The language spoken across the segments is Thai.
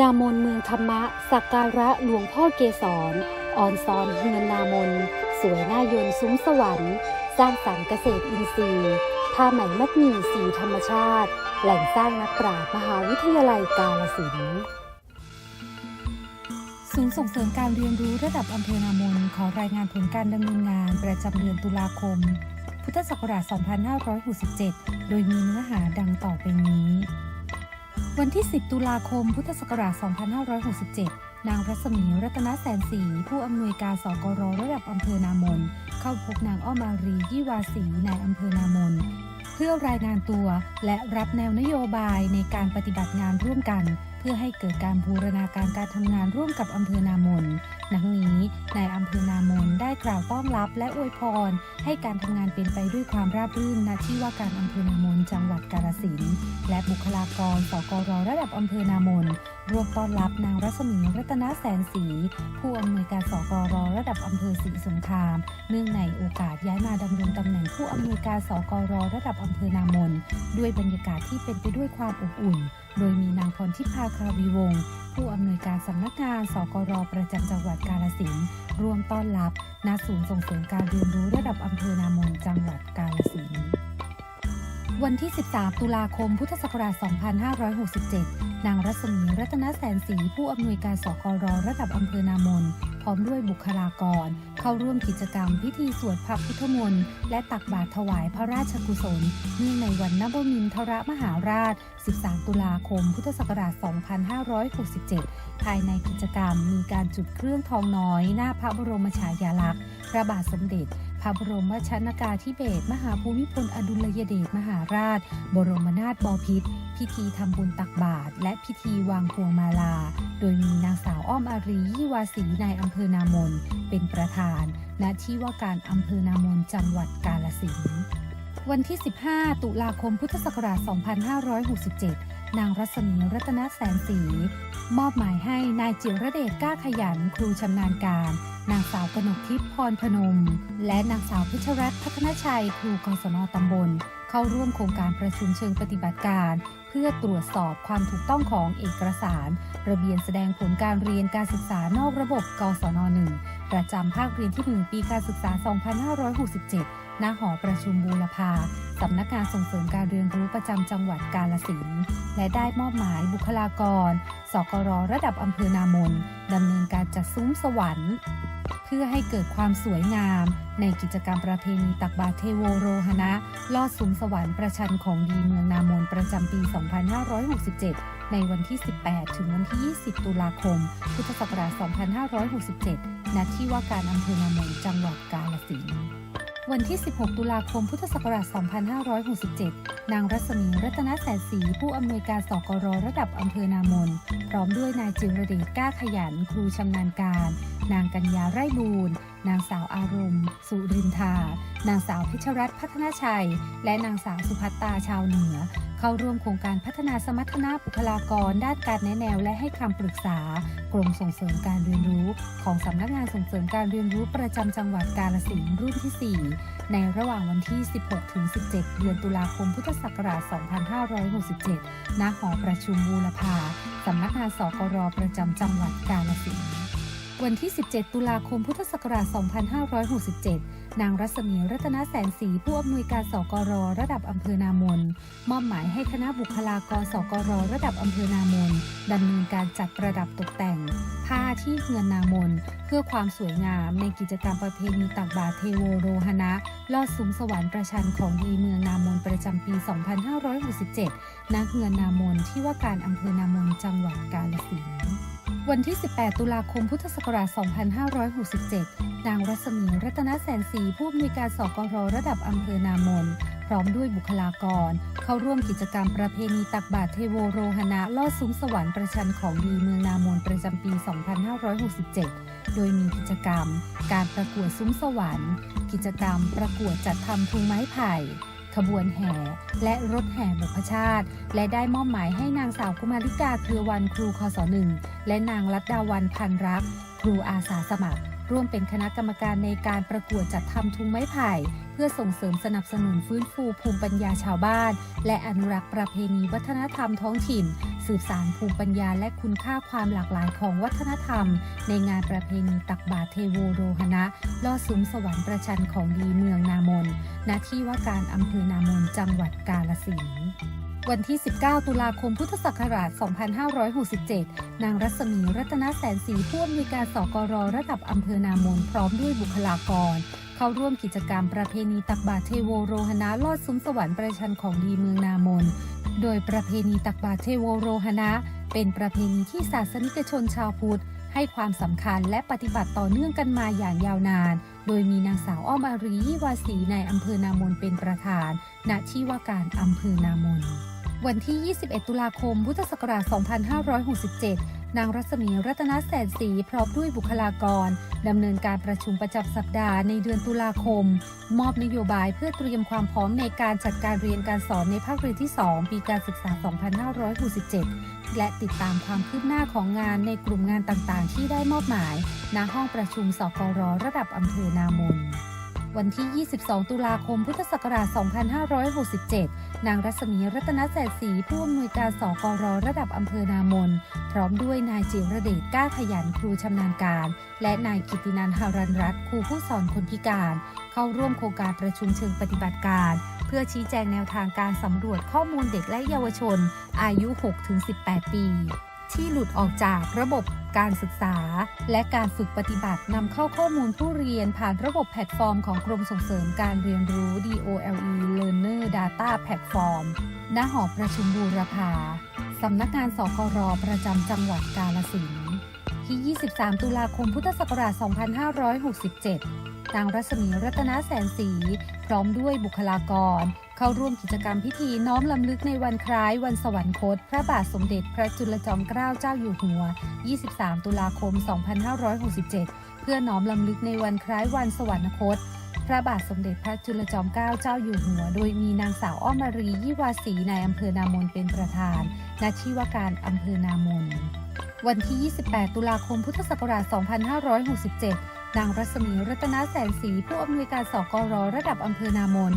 นามนเมืองธรรมะ สักการะหลวงพ่อเกศรอ่อนซอนเฮือนนามน สวยหน้ายนซุ้มสวรรค์ สร้างสรรค์เกษตรอินทรีย์ผ้าไหมมัดหมี่สีธรรมชาติ แหล่งสร้างนักปราชญ์มหาวิทยาลัยกาลสินศูนย์ส่งเสริมการเรียนรู้ระดับอำเภอนามนขอรายงานผลการดำเนินงานประจำเดือนตุลาคม พุทธศักราช 2567 โดยมีเนื้อหาดังต่อไปนี้ วันที่ 10 ตุลาคม พุทธศักราช 2567 นางรัศมีรัตนแสนศรีผู้อำนวยการสกรระดับอำเภอนามน เข้าพบนางอ้อมารียี่วาสีนายอำเภอนามน เพื่อรายงานตัวและรับแนวนโยบายในการปฏิบัติงานร่วมกัน พื่อให้เกิดการบูรณาการการทำงานร่วมกับอำเภอนามนดังนี้นายอำเภอนามนได้กล่าวต้อนรับและอวยพร ให้การทำงานเป็นไปด้วยความราบรื่นณที่ว่าการอำเภอนามนจังหวัดกาฬสินธุ์และบุคลากรสกรระดับอำเภอนามนร่วมต้อนรับนางรัศมีรัตนแสนศรีผู้อำนวยการสกรระดับอำเภอศรีสงคราม เนื่องในโอกาสย้ายมาดำรงตำแหน่งผู้อำนวยการสกรระดับอำเภอนามนด้วยบรรยากาศที่เป็นไปด้วยความอบอุ่น โดยมีนางพรทิพาคาวีวงศ์ผู้อำนวยการสำนักงานสกรประจำจังหวัดกาฬสินร่วมต้อนรับณศูนย์ส่งเสริมการเรียนรู้ระดับอำเภอนามนจังหวัดกาฬสินวันที่ 13 ตุลาคม พุทธศักราช 2567 นางรัศมีรัตนแสนศรีผู้อำนวยการสกรระดับอำเภอนามน พร้อมด้วยบุคลากร เข้าร่วมกิจกรรมพิธีสวดพระพุทธมนต์และตักบาตรถวายพระราชกุศลเนื่องในวันนบมินทรมหาราช 13 ตุลาคม พุทธศักราช 2567 ภายในกิจกรรมมีการจุดเครื่องทองน้อย หน้าพระบรมฉายาลักษณ์พระบาทสมเด็จ พระบรมชนากาธิเบศมหาภูมิพลอดุลยเดชมหาราช บรมนาถบพิตรพิธีทำบุญตักบาตรและพิธีวางพวงมาลา โดยมีนางสาวอ้อมอารียี่วาสีนายอำเภอนามน เป็นประธาน ณ ที่ว่าการอำเภอนามนจังหวัดกาลสินวันที่ 15 ตุลาคมพุทธศักราช 2567 นางรัศมีรัตนแสนศรีมอบหมายให้นายจิรเดชก้าขยันครูชำนาญการ นางสาวกนกทิพย์พรพนม และนางสาวเพชรรัตน์พัฒนชัย ครูกศนตำบล เข้าร่วมโครงการประชุมเชิงปฏิบัติการ เพื่อตรวจสอบความถูกต้องของเอกสาร ระเบียนแสดงผลการเรียนการศึกษานอกระบบ กศน 1 ประจำภาคเรียนที่ 1 ปีการศึกษา 2567 ณ หอประชุมบูรพา สำนักงานส่งเสริมการเรียนรู้ประจำจังหวัดกาลสินธุ์และได้มอบหมายบุคลากร สกรระดับอำเภอนามนดำเนินการจัดซุ้มสวรรค์ เพื่อให้เกิดความสวยงาม ในกิจกรรมประเพณีตักบาตรเทโวโรหณะลอดซุ้มสวรรค์ประชันของดีเมืองนามนประจำปี 2567 ในวันที่ 18 ถึงวันที่ 20 ตุลาคม พุทธศักราช 2567 ณ ที่ว่าการอำเภอนามนจังหวัดกาฬสินธุ์ วันที่ 16 ตุลาคม พุทธศักราช 2567 นางรัศมี รัตนแสนศรี ผู้อำนวยการสกรระดับอำเภอนามน พร้อมด้วยนายจิรเดชก้าขยัน ครูชำนาญการ นางกัญญาไร่บูรณ์นางสาวอารมณ์ สุรินทา นางสาวพิชรัตน์พัฒนาชัย และนางสาวสุภัตตาชาวเหนือ เข้าร่วมโครงการพัฒนาสมรรถนะบุคลากร ด้านการแนะแนวและให้คำปรึกษากรมส่งเสริมการเรียนรู้ของสำนักงานส่งเสริมการเรียนรู้ประจำจังหวัดกาฬสินรุ่นที่ 4 ในระหว่างวันที่ 16 ถึง 17 เดือนตุลาคมพุทธศักราช 2567 ณ หอประชุมบูรพาสำนักงานสกรประจำจังหวัดกาฬสิน วันที่ 17 ตุลาคม พุทธศักราช 2567 นางรัศมีรัตนแสนศรีผู้อำนวยการสกรระดับอำเภอนามน มอบหมายให้คณะบุคลากรสกรระดับอำเภอนามนดำเนินการจัดประดับตกแต่ง ผ้าที่เฮือนนามน เพื่อความสวยงามในกิจกรรมประเพณีตักบาตรเทโวโรหณะลอดซุ้มสวรรค์ประชันของดีเมืองนามนประจำปี 2567 ณ เฮือนนามนที่ว่าการอำเภอนามนจังหวัดกาฬสินธุ์ วันที่ 18 ตุลาคม พุทธศักราช 2567 นางรัศมี รัตนแสนศรีผู้อำนวยการสกรระดับอำเภอนามน พร้อมด้วยบุคลากร เข้าร่วมกิจกรรมประเพณีตักบาตรเทโวโรหณะลอดซุ้มสวรรค์ประชันของดีเมืองนามนประจำปี 2567 โดยมีกิจกรรม การประกวดซุ้มสวรรค์ กิจกรรมประกวดจัดทำทุงไม้ไผ่ ขบวนแห่ และรถแห่บุพชาติ และได้มอบหมายให้นางสาวกุมาริกาเครือวันครูคศหนึ่งและนางรัตดาวันพันรัก ครูอาสาสมัคร ร่วมเป็นคณะกรรมการในการประกวดจัดทำทุงไม้ไผ่ เพื่อส่งเสริมสนับสนุนฟื้นฟูภูมิปัญญาชาวบ้าน และอนุรักษ์ประเพณีวัฒนธรรมท้องถิ่น สืบสารภูมิปัญญาและคุณค่าความหลากหลายของวัฒนธรรม ในงานประเพณีตักบาตรเทโวโรหณะลอดซุ้มสวรรค์ประชันของดีเมืองนามนณที่ว่าการอำเภอนามนจังหวัดกาลสินธุ์วันที่ 19 ตุลาคม พุทธศักราช 2567 นางรัศมี รัตนแสนศรีผู้อำนวยการสกรระดับอำเภอนามนพร้อมด้วยบุคลากร เข้าร่วมกิจกรรมประเพณีตักบาตรเทโวโรหณะลอดซุ้มสวรรค์ประชันของดีเมืองนามน โดยประเพณีตักบาตรเทโวโรหณะ เป็นประเพณีที่ศาสนิกชนชาวพุทธ ให้ความสำคัญและปฏิบัติต่อเนื่องกันมาอย่างยาวนาน โดยมีนางสาวอ้อมอารียี่วาสีในอำเภอนามนเป็นประธาน ณ ที่ว่าการอำเภอนามน วันที่ 21 ตุลาคม พุทธศักราช 2567 นางรัศมีรัตนแสนศรีพร้อมด้วยบุคลากรดำเนินการประชุมประจำสัปดาห์ในเดือนตุลาคม มอบนโยบายเพื่อเตรียมความพร้อมในการจัดการเรียนการสอนในภาคเรียนที่ 2 ปีการศึกษา 2567 และติดตามความคืบหน้าของงานในกลุ่มงานต่างๆ ที่ได้มอบหมายณห้องประชุมสกรระดับอำเภอนามน วันที่ 22 ตุลาคม พุทธศักราช 2567 นางรัศมีรัตนแสศรีผู้อำนวยการสกรระดับอำเภอนามน พร้อมด้วยนายจิรเดชก้าขยันครูชำนาญการ และนายกิตินันท์หารันรัตน์ครูผู้สอนคนพิการ เข้าร่วมโครงการประชุมเชิงปฏิบัติการ เพื่อชี้แจงแนวทางการสำรวจข้อมูลเด็กและเยาวชน อายุ 6-18 ปี ที่หลุดออกจากระบบ การศึกษา และการฝึกปฏิบัตินำเข้าข้อมูลผู้เรียนผ่านระบบแพลตฟอร์มของกรมส่งเสริมการเรียนรู้ DOLE Learner Data Platform ณหอประชุมบูรพาสำนักงานสกรประจำจังหวัดกาลสินที่ 23 ตุลาคมพุทธศักราช 2567นางรัศมีรัตนแสนศรีพร้อมด้วยบุคลากร เข้าร่วมกิจกรรมพิธีน้อมลำลึกในวันคล้ายวันสวรรคต พระบาทสมเด็จพระจุลจอมเกล้าเจ้าอยู่หัว 23 ตุลาคม 2567 เพื่อน้อมลำลึกในวันคล้ายวันสวรรคต พระบาทสมเด็จพระจุลจอมเกล้าเจ้าอยู่หัว โดยมีนางสาวอ้อมมารียี่วาสีในอำเภอนามนเป็นประธานณที่ว่าการอำเภอนามน วันที่ 28 ตุลาคมพุทธศักราช 2567นางรัศมีรัตนแสนศรีผู้อำนวยการสกรระดับอำเภอนามน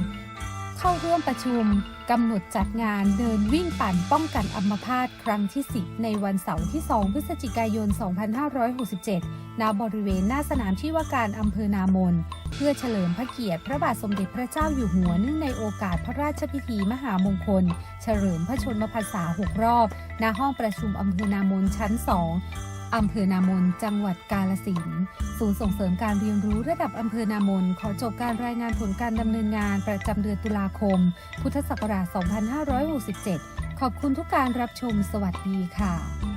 เข้าร่วมประชุมกำหนดจัดงานเดินวิ่งปั่นป้องกันอัมพาตครั้งที่ 10 ในวันเสาร์ที่ 2 พฤศจิกายน 2567 ณ บริเวณหน้าสนามที่ว่าการอำเภอนามน เพื่อเฉลิมพระเกียรติพระบาทสมเด็จพระเจ้าอยู่หัวเนื่องในโอกาสพระราชพิธีมหามงคล เฉลิมพระชนมพรรษา 6 รอบ ณ ห้องประชุมอำเภอนามนชั้น 2 อำเภอนามน จังหวัดกาลสินศูนย์ส่งเสริมการเรียนรู้ระดับอำเภอนามน ขอจบการรายงานผลการดำเนินงานประจำเดือนตุลาคม พุทธศักราช 2567 ขอบคุณทุกการรับชม สวัสดีค่ะ